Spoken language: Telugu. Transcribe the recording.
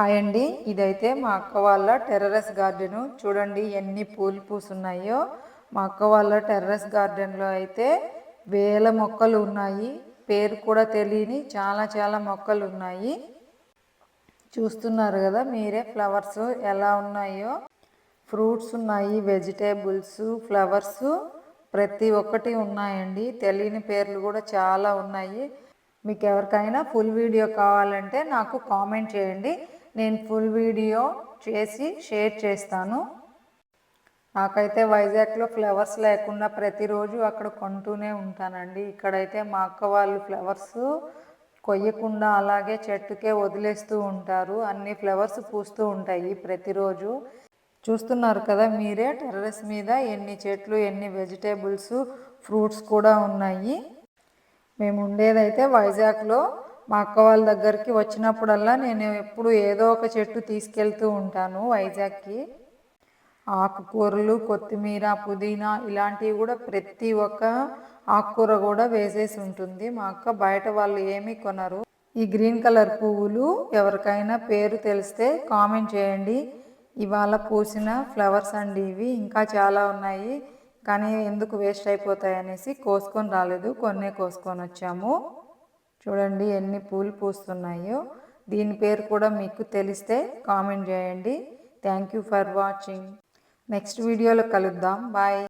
హాయ్ అండి. ఇదైతే మా అక్క వాళ్ళ టెర్రస్ గార్డెను. చూడండి ఎన్ని పూలు పూసున్నాయో. మా అక్క వాళ్ళ టెర్రస్ గార్డెన్లో అయితే వేల మొక్కలు ఉన్నాయి. పేరు కూడా తెలియని చాలా చాలా మొక్కలు ఉన్నాయి. చూస్తున్నారు కదా మీరే ఫ్లవర్స్ ఎలా ఉన్నాయో. ఫ్రూట్స్ ఉన్నాయి వెజిటేబుల్స్ ఫ్లవర్స్ ప్రతి ఒక్కటి ఉన్నాయండి. తెలియని పేర్లు కూడా చాలా ఉన్నాయి. మీకు ఎవరికైనా ఫుల్ వీడియో కావాలంటే నాకు కామెంట్ చేయండి. నేను ఫుల్ వీడియో చేసి షేర్ చేస్తాను. నాకైతే వైజాగ్లో ఫ్లవర్స్ లేకుండా ప్రతిరోజు అక్కడ కొంటూనే ఉంటానండి. ఇక్కడైతే మా అక్క వాళ్ళు ఫ్లవర్స్ కొయ్యకుండా అలాగే చెట్టుకే వదిలేస్తూ ఉంటారు. అన్ని ఫ్లవర్స్ పూస్తూ ఉంటాయి ప్రతిరోజు. చూస్తున్నారు కదా మీరే టెర్రస్ మీద ఎన్ని చెట్లు ఎన్ని వెజిటేబుల్స్ ఫ్రూట్స్ కూడా ఉన్నాయి. మేము ఉండేదైతే వైజాగ్లో మా అక్క వాళ్ళ దగ్గరికి వచ్చినప్పుడల్లా నేను ఎప్పుడు ఏదో ఒక చెట్టు తీసుకెళ్తూ ఉంటాను వైజాగ్కి. ఆకుకూరలు కొత్తిమీర పుదీనా ఇలాంటివి కూడా ప్రతి ఒక్క ఆకుకూర కూడా వేసేసి ఉంటుంది. మా అక్క బయట వాళ్ళు ఏమీ కొనరు. ఈ గ్రీన్ కలర్ పువ్వులు ఎవరికైనా పేరు తెలిస్తే కామెంట్ చేయండి. ఇవాళ పూసిన ఫ్లవర్స్ అండి ఇవి. ఇంకా చాలా ఉన్నాయి. కానీ ఎందుకు వేస్ట్ అయిపోతాయి అనేసి కోసుకొని రాలేదు. కొన్నే కోసుకొని వచ్చాము. చూడండి ఎన్ని పూలు పూస్తున్నాయో. దీని పేరు కూడా మీకు తెలిస్తే కామెంట్ చేయండి. Thank you for watching next వీడియోలో కలుద్దాం. బాయ్